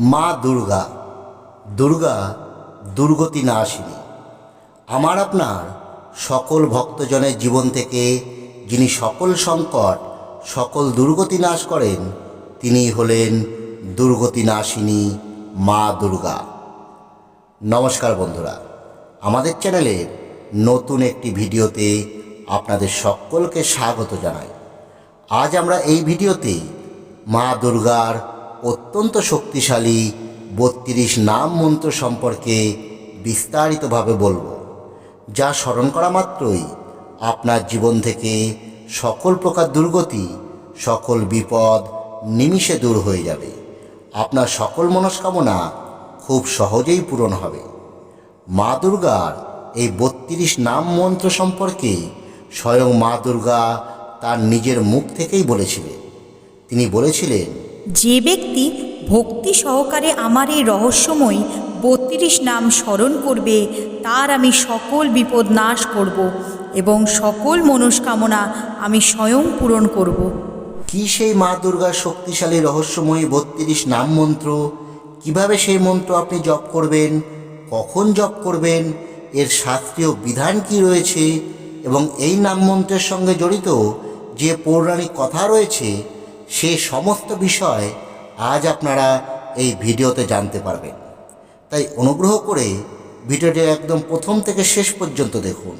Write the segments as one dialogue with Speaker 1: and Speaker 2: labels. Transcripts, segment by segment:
Speaker 1: মা দুর্গা। দুর্গা দুর্গতি না নাশিনী আমার আপনার সকল ভক্তজনের জীবন থেকে যিনি সকল সংকট, সকল দুর্গতি নাশ করেন, তিনি হলেন দুর্গতি নাশিনী মা দুর্গা। নমস্কার বন্ধুরা, আমাদের চ্যানেলের নতুন একটি ভিডিওতে আপনাদের সকলকে স্বাগত জানাই। আজ আমরা এই ভিডিওতে মা দুর্গার অত্যন্ত শক্তিশালী বত্রিশ নাম মন্ত্র সম্পর্কে বিস্তারিতভাবে বলব, যা স্মরণ করা মাত্রই আপনার জীবন থেকে সকল প্রকার দুর্গতি, সকল বিপদ নিমিষে দূর হয়ে যাবে। আপনার সকল মনস্কামনা খুব সহজেই পূরণ হবে। মা দুর্গার এই বত্রিশ নাম মন্ত্র সম্পর্কে স্বয়ং মা দুর্গা তার নিজের মুখ থেকেই বলেছিলেন। তিনি বলেছিলেন
Speaker 2: যে ব্যক্তি ভক্তি সহকারে আমার এই রহস্যময় বত্রিশ নাম স্মরণ করবে, তার আমি সকল বিপদ নাশ করব এবং সকল মনস্কামনা আমি স্বয়ং পূরণ করব।
Speaker 1: কি সেই মা দুর্গার শক্তিশালী রহস্যময়ী বত্রিশ নাম মন্ত্র? কীভাবে সেই মন্ত্র আপনি জপ করবেন? কখন জপ করবেন? এর শাস্ত্রীয় বিধান কি রয়েছে? এবং এই নাম মন্ত্রের সঙ্গে জড়িত যে পৌরাণিক কথা রয়েছে সে সমস্ত বিষয় আজ আপনারা এই ভিডিওতে জানতে পারবেন। তাই অনুগ্রহ করে ভিডিওটি একদম প্রথম থেকে শেষ পর্যন্ত দেখুন।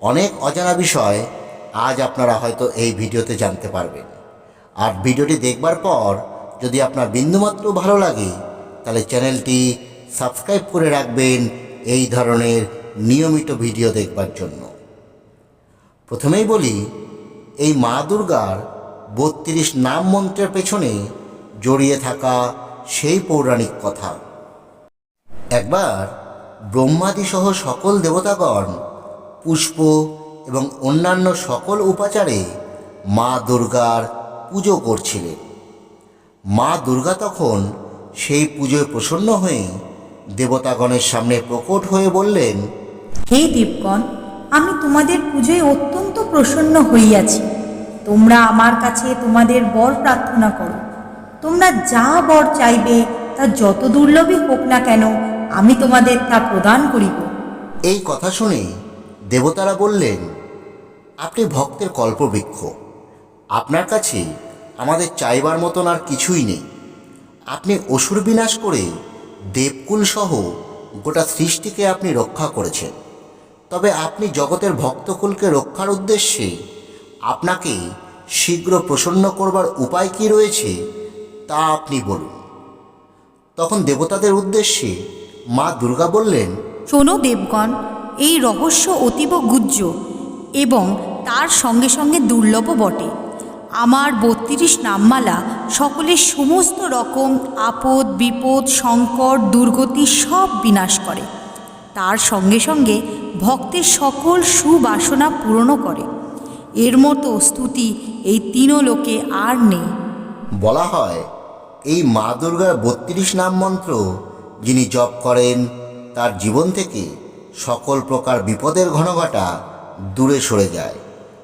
Speaker 1: অনেক অজানা বিষয় আজ আপনারা হয়তো এই ভিডিওতে জানতে পারবেন। আর ভিডিওটি দেখবার পর যদি আপনার বিন্দুমাত্র ভালো লাগে, তাহলে চ্যানেলটি সাবস্ক্রাইব করে রাখবেন এই ধরনের নিয়মিত ভিডিও দেখবার জন্য। প্রথমেই বলি, এই মা দুর্গার বত্রিশ নাম মন্ত্রের পেছনে জড়িয়ে থাকা সেই পৌরাণিক কথা। একবার ব্রহ্মাদিসহ সকল দেবতাগণ, পুষ্প এবং অন্যান্য সকল উপাচারে মা দুর্গার পুজো করছিলেন। মা দুর্গা তখন সেই পুজোয় প্রসন্ন হয়ে দেবতাগণের সামনে প্রকট হয়ে বললেন,
Speaker 2: হে দেবগণ আমি তোমাদের পুজোয় অত্যন্ত প্রসন্ন হইয়াছি। তোমরা আমার কাছে তোমাদের বর প্রার্থনা করো। তোমরা যা বর চাইবে তা যত দুর্লভই হোক না কেন, আমি তোমাদের তা প্রদান করিব।
Speaker 1: এই কথা শুনে দেবতারা বললেন, আপনি ভক্তের কল্পবৃক্ষ। আপনার কাছে আমাদের চাইবার মতন আর কিছুই নেই। আপনি অসুর বিনাশ করে দেবকুল সহ গোটা সৃষ্টিকে আপনি রক্ষা করেছেন। তবে আপনি জগতের ভক্তকুলকে রক্ষার উদ্দেশ্যে আপনাকে শীঘ্র প্রসন্ন করবার উপায় কি রয়েছে, তা আপনি বলুন। তখন দেবতাদের উদ্দেশ্যে মা দুর্গা বললেন,
Speaker 2: শোনো দেবগণ, এই রহস্য অতীব গুজ্জ এবং তার সঙ্গে সঙ্গে দুর্লভ বটে। আমার বত্রিশ নামমালা সকলের সমস্ত রকম আপদ, বিপদ, সংকট, দুর্গতি সব বিনাশ করে। তার সঙ্গে সঙ্গে ভক্তের সকল সুবাসনা পূরণও করে। এর মতো স্তুতি এই তিনও লোকে আর নেই।
Speaker 1: বলা হয়, এই মা দুর্গার বত্রিশ নাম মন্ত্র যিনি জপ করেন, তার জীবন থেকে সকল প্রকার বিপদের ঘনঘটা দূরে সরে যায়।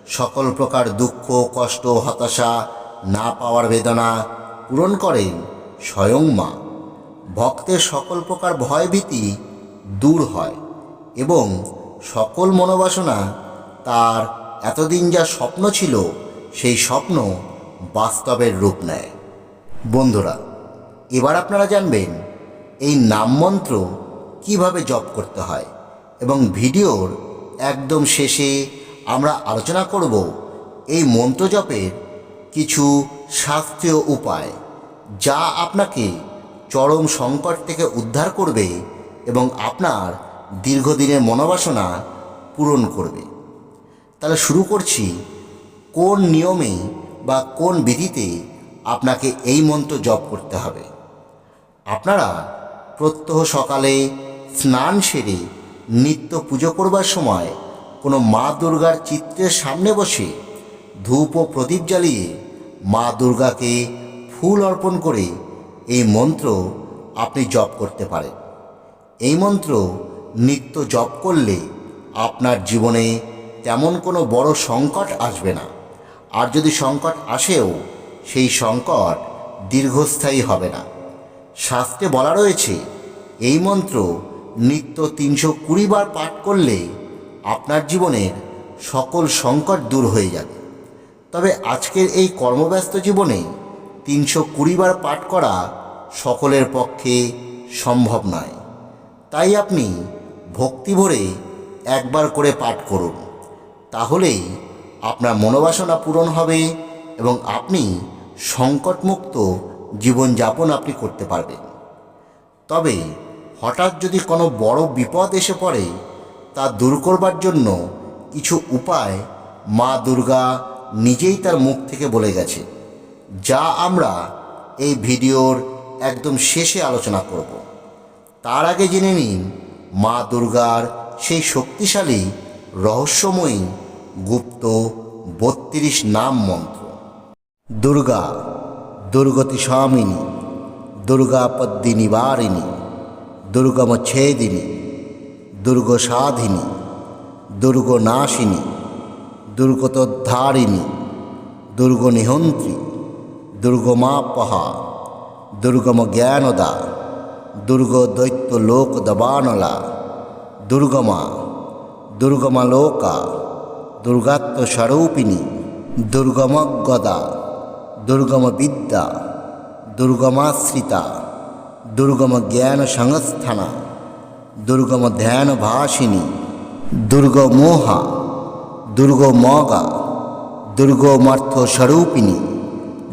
Speaker 1: সকল প্রকার দুঃখ, কষ্ট, হতাশা, না পাওয়ার বেদনা পূরণ করেন স্বয়ং মা। ভক্তের সকল প্রকার ভয়ভীতি দূর হয় এবং সকল মনোবাসনা তার এতদিন যা স্বপ্ন ছিল, সেই স্বপ্ন বাস্তবের রূপ নেয়। বন্ধুরা, এবার আপনারা জানবেন এই নাম মন্ত্র কীভাবে জপ করতে হয় এবং ভিডিওর একদম শেষে আমরা আলোচনা করব এই মন্ত্র জপের কিছু শাস্ত্রীয় উপায় যা আপনাকে চরম সংকট থেকে উদ্ধার করবে এবং আপনার দীর্ঘদিনের মনোবাসনা পূরণ করবে। তাহলে শুরু করছি কোন নিয়মে বা কোন বিধিতে আপনাকে এই মন্ত্র জপ করতে হবে। আপনারা প্রত্যহ সকালে স্নান সেরে নিত্য পুজো করবার সময় কোনো মা দুর্গার চিত্রের সামনে বসে ধূপ ও প্রদীপ জ্বালিয়ে মা দুর্গাকে ফুল অর্পণ করে এই মন্ত্র আপনি জপ করতে পারেন। এই মন্ত্র নিত্য জপ করলে আপনার জীবনে তেমন কোনো বড় সংকট আসবে না। আর যদি সংকট আসেও, সেই সংকট দীর্ঘস্থায়ী হবে না। শাস্ত্রে বলা রয়েছে, এই মন্ত্র নিত্য তিনশো কুড়ি বার পাঠ করলে আপনার জীবনের সকল সংকট দূর হয়ে যাবে। তবে আজকের এই কর্মব্যস্ত জীবনে তিনশো কুড়ি বার পাঠ করা সকলের পক্ষে সম্ভব নয়। তাই আপনি ভক্তি ভরে একবার করে পাঠ করুন। তাহলেই আপনার মনোবাসনা পূরণ হবে এবং আপনি সংকটমুক্ত জীবনযাপন আপনি করতে পারবেন। তবে হঠাৎ যদি কোনো বড় বিপদ এসে পড়ে, তা দূর করবার জন্য কিছু উপায় মা দুর্গা নিজেই তার মুখ থেকে বলে গেছে, যা আমরা এই ভিডিওর একদম শেষে আলোচনা করব। তার আগে জেনে নিন, মা দুর্গার সেই শক্তিশালী রহস্যময়ী গুপ্ত বত্রিশ নাম মন্ত্র। দুর্গা দুর্গতি স্বামিনী দুর্গাপদ্যি নিবারিণী, দুর্গমচ্ছেদিনী, দুর্গসাধিনী, দুর্গনাশিনী, দুর্গতোদ্ধারিণী, দুর্গনিহন্ত্রী, দুর্গমাপহা দুর্গম জ্ঞানদা দুর্গ দৈত্য লোক দবানলা দুর্গমা। দুর্গমালোকা, দুর্গাত্মস্বরূপিণী দুর্গমগদা দুর্গম বিদ্যা দুর্গমাশ্রিতা দুর্গম জ্ঞান সংস্থানা দুর্গম ধ্যান ভাসিনী দুর্গমোহা, দুর্গমগা দুর্গমার্থ স্বরূপিণী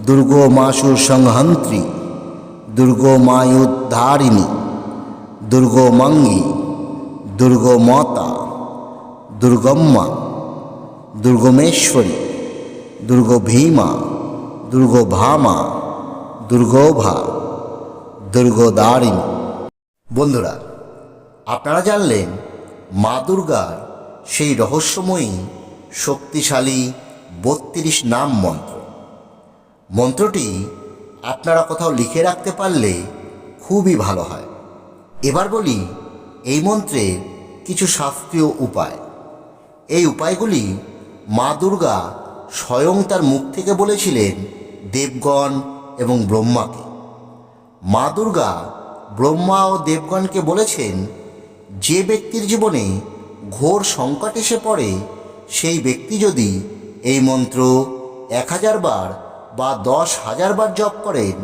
Speaker 1: দুর্গমাসুর সংহন্ত্রী দুর্গমায়ুদ্ধারিণী, দুর্গমঙ্গী, দুর্গমতা দুর্গম্মা, দুর্গমেশ্বরী, দুর্গভীমা, দুর্গভামা, দুর্গোভা, দুর্গদারিণী। বন্ধুরা, আপনারা জানলেন মা দুর্গার সেই রহস্যময়ী, শক্তিশালী, বত্রিশ নাম মন্ত্র। মন্ত্রটি আপনারা কোথাও লিখে রাখতে পারলে খুবই ভালো হয়। এবার বলি এই মন্ত্রের কিছু শাস্ত্রীয় উপায়। এই উপায়গুলি মা দুর্গা স্বয়ং তার মুখ থেকে বলেছিলেন দেবগণ এবং ব্রহ্মাকে। মা দুর্গা ব্রহ্মা ও দেবগণকে বলেছেন, যে ব্যক্তির জীবনে ঘোর সংকট এসে পড়ে, সেই ব্যক্তি যদি এই মন্ত্র এক হাজার বার বা দশ হাজার বার জপ করেন,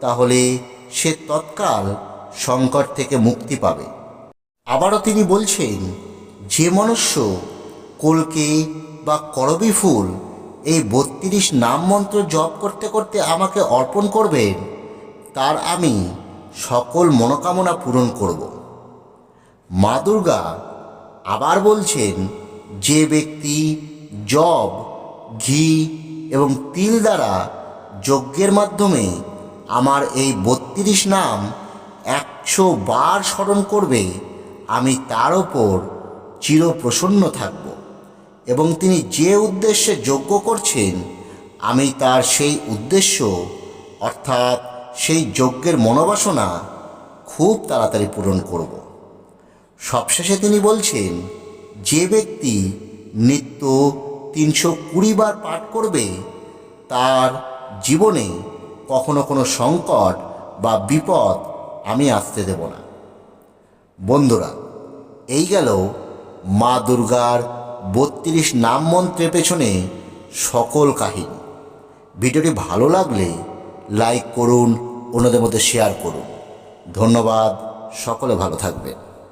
Speaker 1: তাহলে সে তৎকাল সংকট থেকে মুক্তি পাবে। আবারও তিনি বলছেন, যে মনুষ্য কলকে বা করবি ফুল এই বত্রিশ নাম মন্ত্র জপ করতে করতে আমাকে অর্পণ করবেন তার আমি সকল মনোকামনা পূরণ করব। মা দুর্গা আবার বলছেন, যে ব্যক্তি জব, ঘি এবং তিল দ্বারা যজ্ঞের মাধ্যমে আমার এই বত্রিশ নাম একশো বার স্মরণ করবে, আমি তার ওপর চিরপ্রসন্ন থাকব। এবং তিনি যে উদ্দেশ্যে যজ্ঞ করছেন, আমি তার সেই উদ্দেশ্য, অর্থাৎ সেই যজ্ঞের মনোবাসনা খুব তাড়াতাড়ি পূরণ করব। সবশেষে তিনি বলছেন, যে ব্যক্তি নিত্য তিনশো কুড়ি বার পাঠ করবে, তার জীবনে কখনো কোনো সংকট বা বিপদ আমি আসতে দেব না। বন্ধুরা, এই গেল মা দুর্গার বত্রিশ নাম মন্ত্রের পেছনে সকল কাহিনী। ভিডিওটি ভালো লাগলে লাইক করুন, অন্যদের মধ্যে শেয়ার করুন। ধন্যবাদ, সকলে ভালো থাকবেন।